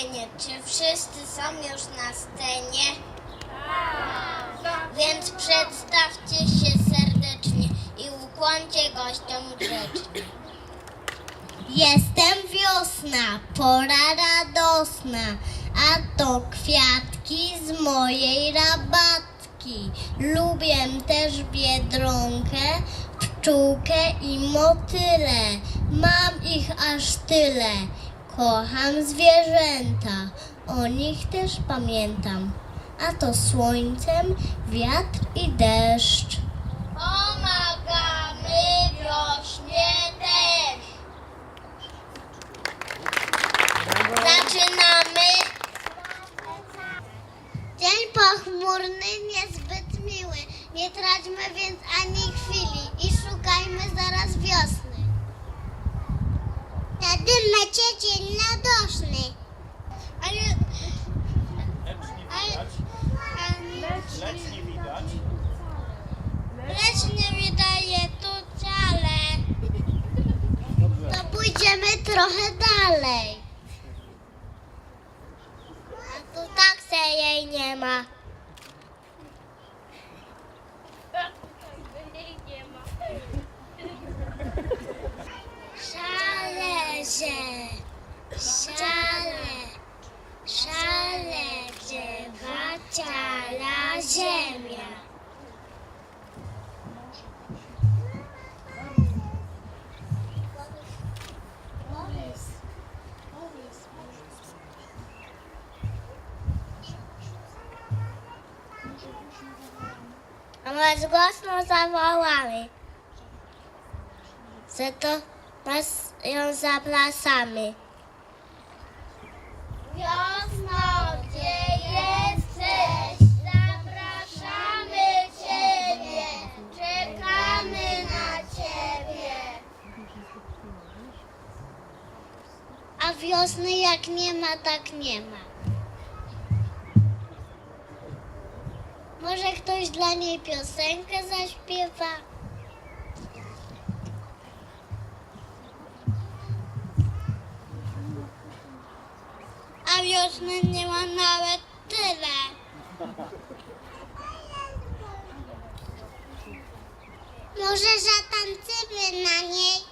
zestawienie. Czy wszyscy są już na scenie? Więc przedstawcie się serdecznie i ukłoncie gościom grzecznie. Jestem wiosna, pora radosna, a to kwiatki z mojej rabatki. Lubię też biedronkę, pszczółkę i motyle. Mam ich aż tyle. Kocham zwierzęta, o nich też pamiętam. A to słońcem, wiatr i deszcz. Pomagamy wiośnie też. Zaczynamy. Dzień pochmurny, niezbyt miły. Nie traćmy więc ani chwili i szukajmy zaraz wiosny. Wtedy macie dzień nadoszny. Ale... Nie widać. Lecz nie widać. Lecz nie wydaje tu wcale. To pójdziemy trochę dalej. A tu tak se jej nie ma. Ziemia. A my głośno zawołamy, że to nas ją zapraszamy. Wiosno, wiosny jak nie ma, tak nie ma. Może ktoś dla niej piosenkę zaśpiewa? A wiosny nie ma nawet tyle. Może zatańczymy na niej?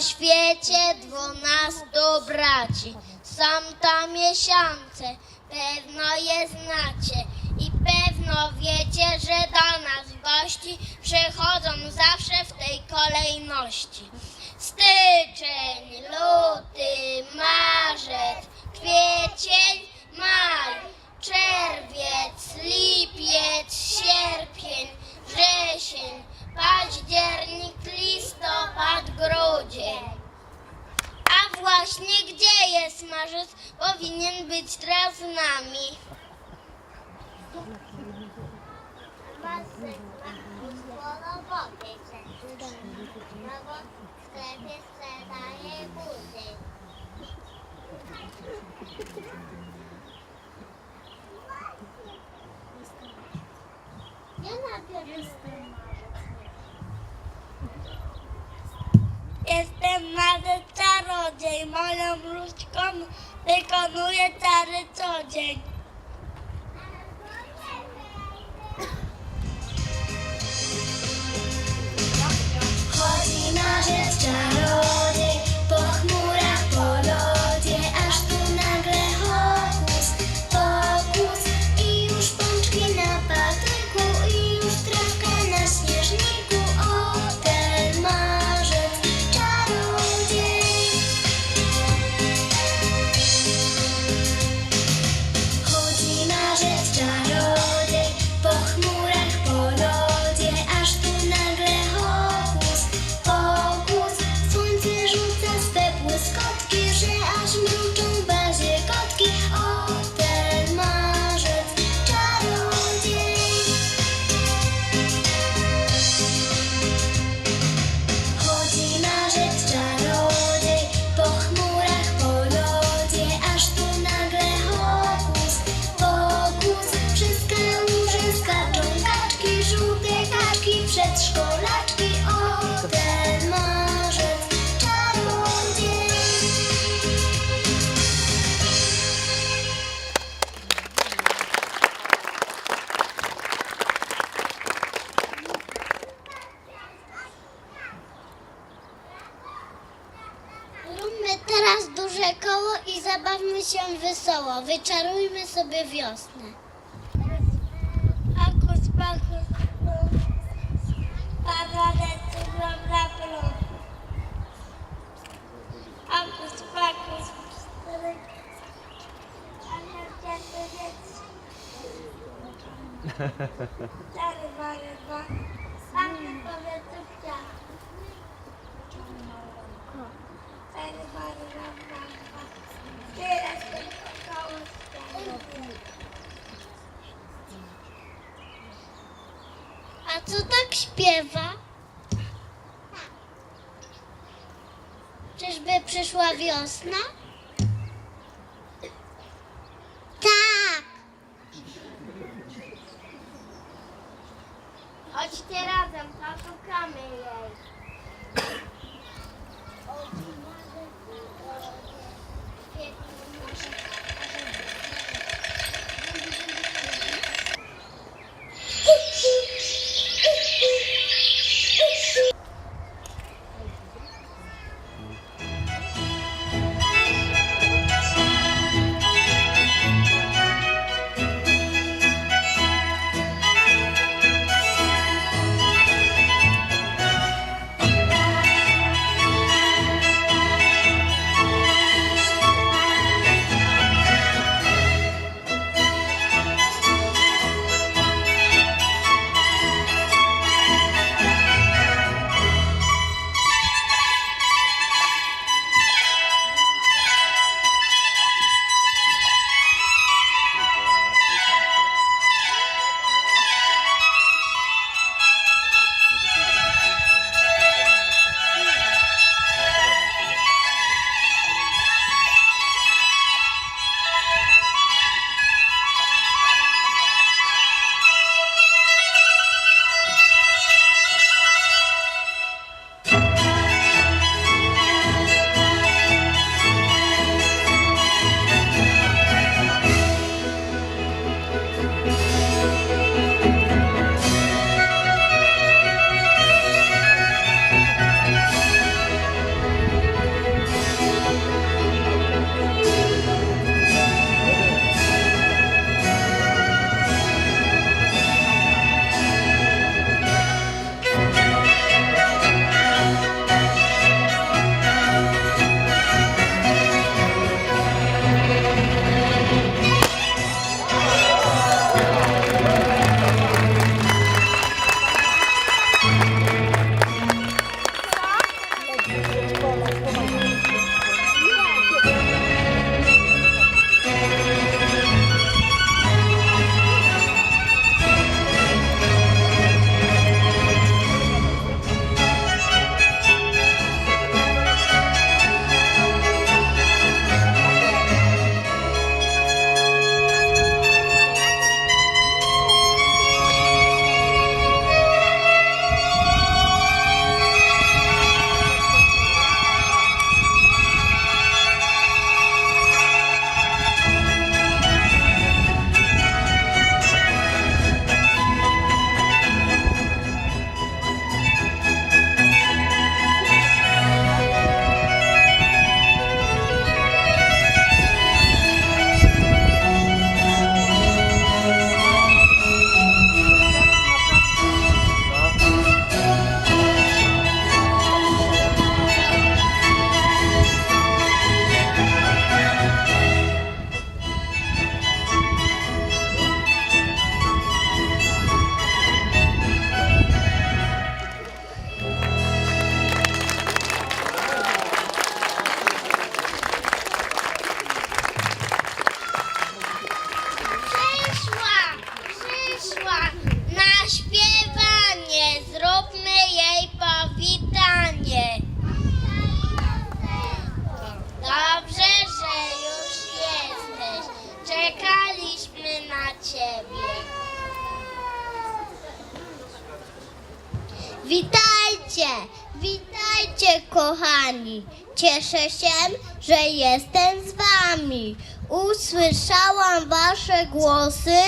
Po świecie dwunastu braci. Są to miesiące, pewno je znacie. I pewno wiecie, że do nas gości przychodzą zawsze w tej kolejności. Styczeń, luty, marzec, kwiecień, maj, czerwiec, lipiec, sierpień, wrzesień, październik, listopad, grudzień. A właśnie gdzie jest marzec? Powinien być teraz z nami. Marzec ma roboty, no bo w sklepie sprzedaje buty. Ja najpierw Jestem Marzec czarodziej, moją wróżką wykonuję dzień. Czerwa ryba, same powietrza. Czerwa ryba, teraz A co tak śpiewa? Czyżby przyszła wiosna? jestem z wami. Usłyszałam wasze głosy,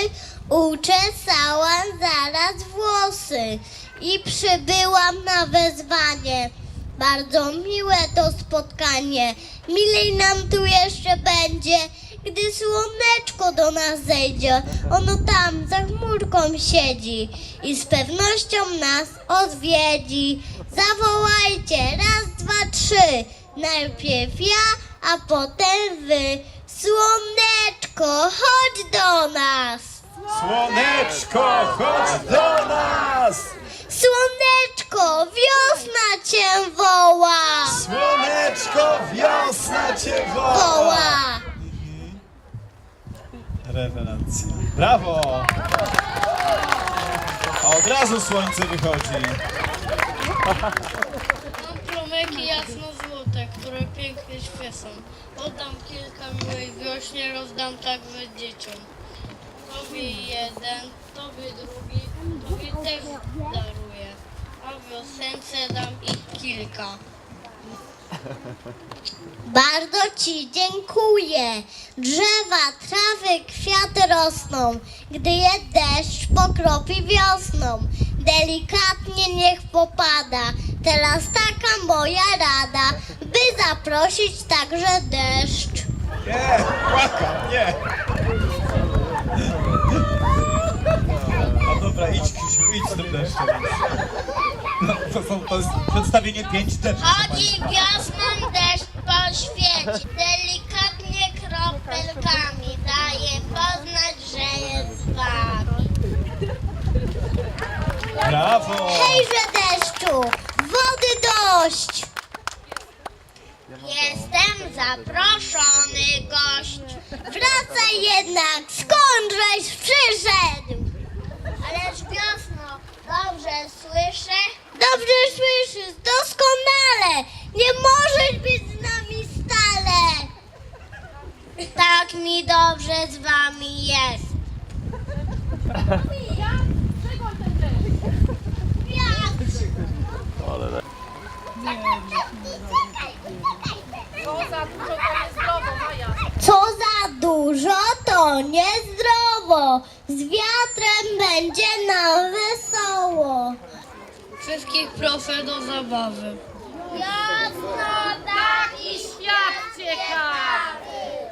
uczesałam zaraz włosy i przybyłam na wezwanie. Bardzo miłe to spotkanie, milej nam tu jeszcze będzie, gdy słoneczko do nas zejdzie. Ono tam za chmurką siedzi i z pewnością nas odwiedzi. Zawołajcie, raz, dwa, trzy. Najpierw ja, a potem wy. Słoneczko, chodź do nas. Słoneczko, chodź do nas! Słoneczko, wiosna cię woła. Słoneczko, wiosna cię woła! Woła. Rewelacja. Brawo! A od razu słońce wychodzi. Świecą. Oddam kilka miłej wiośnie, rozdam także dzieciom. Tobie jeden, tobie drugi, tobie też daruję. A wiosence dam ich kilka. Bardzo ci dziękuję. Drzewa, trawy, kwiaty rosną, gdy je deszcz pokropi wiosną. Delikatnie niech popada. Teraz taka moja rada, by zaprosić także deszcz. Nie, płakam, nie. No dobra, idź Krzysiu, idź z tym deszczem. No, to, są, to jest przedstawienie pięć deszczy. Chodzi wiosną deszcz po świecie, delikatnie kropelkami daje poznać, że jest z wami. Brawo! Hejże deszczu, wody dość! Jestem zaproszony gość. Wracaj jednak, skąd żeś przyszedł? Ależ wiosno, dobrze słyszę? Dobrze słyszysz, doskonale. Nie możesz być z nami stale. Tak mi dobrze z wami jest. Co za dużo, to niezdrowo. Z wiatrem będzie nam wesoło. Wszystkich proszę do zabawy. Jasno, tak i świat ciekawy.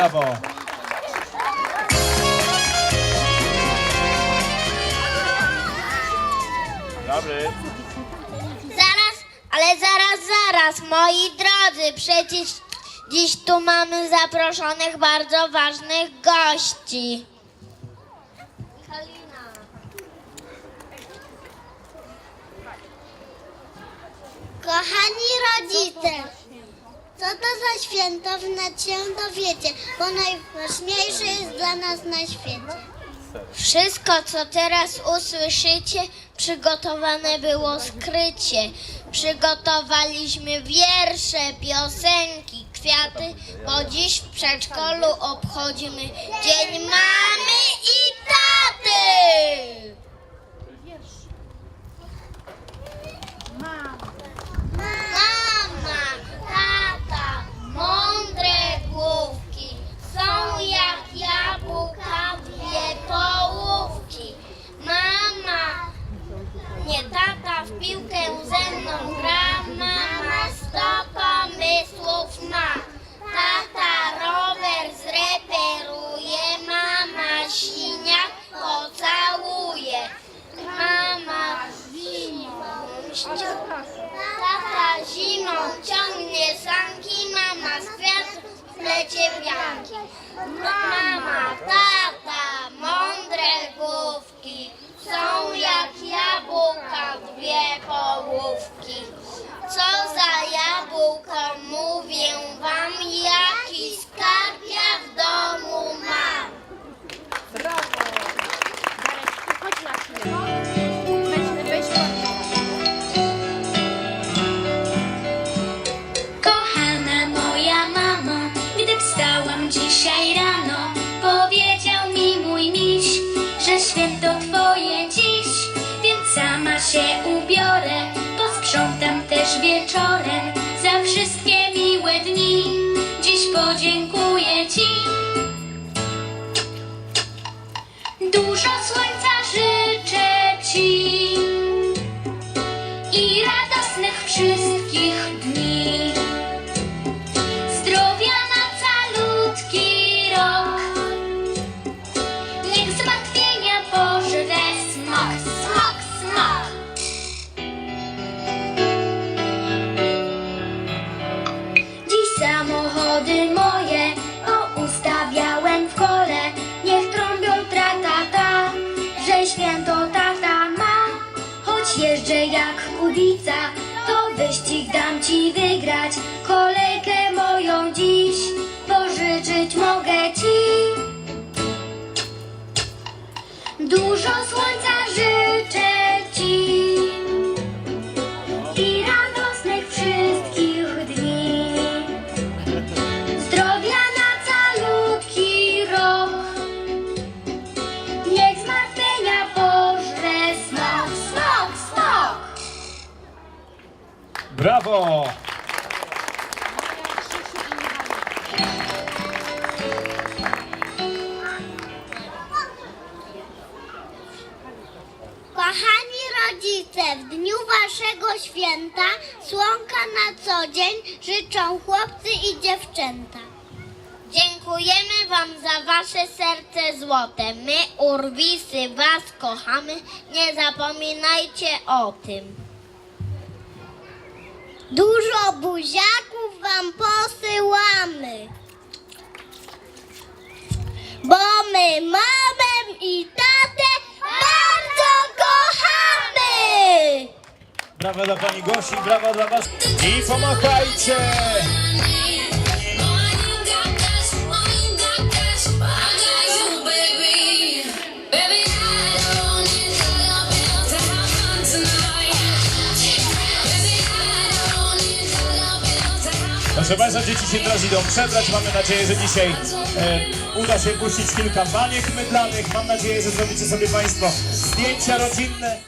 Brawo. Dobry. Zaraz, ale zaraz, zaraz, moi drodzy, przecież dziś tu mamy zaproszonych bardzo ważnych gości. Kochani rodzice, co to za święto wnać się dowiecie, bo najważniejsze jest dla nas na świecie. Wszystko, co teraz usłyszycie, przygotowane było skrycie. Przygotowaliśmy wiersze, piosenki, kwiaty, bo dziś w przedszkolu obchodzimy Dzień Mamy i Taty. Mama, tata, mądre główki są jak jabłka, dwie połówki. Mama, nie tata w piłkę ze mną gra, mama sto zmartwienia pożre smok, smok, smok. Dziś samochody moje poustawiałem w kole. Niech trąbią tratata, że święto tata ma. Choć jeżdżę jak kudica, to wyścig dam ci wygrać. Kolejkę moją dziś pożyczyć mogę o tym. Dużo buziaków wam posyłamy. Bo my mamę i tatę bardzo kochamy! Brawo dla pani Gosi, brawo dla was. I pomachajcie. Proszę Państwa, dzieci się teraz idą przebrać. Mamy nadzieję, że dzisiaj e, uda się puścić kilka baniek mydlanych. Mam nadzieję, że zrobicie sobie Państwo zdjęcia rodzinne.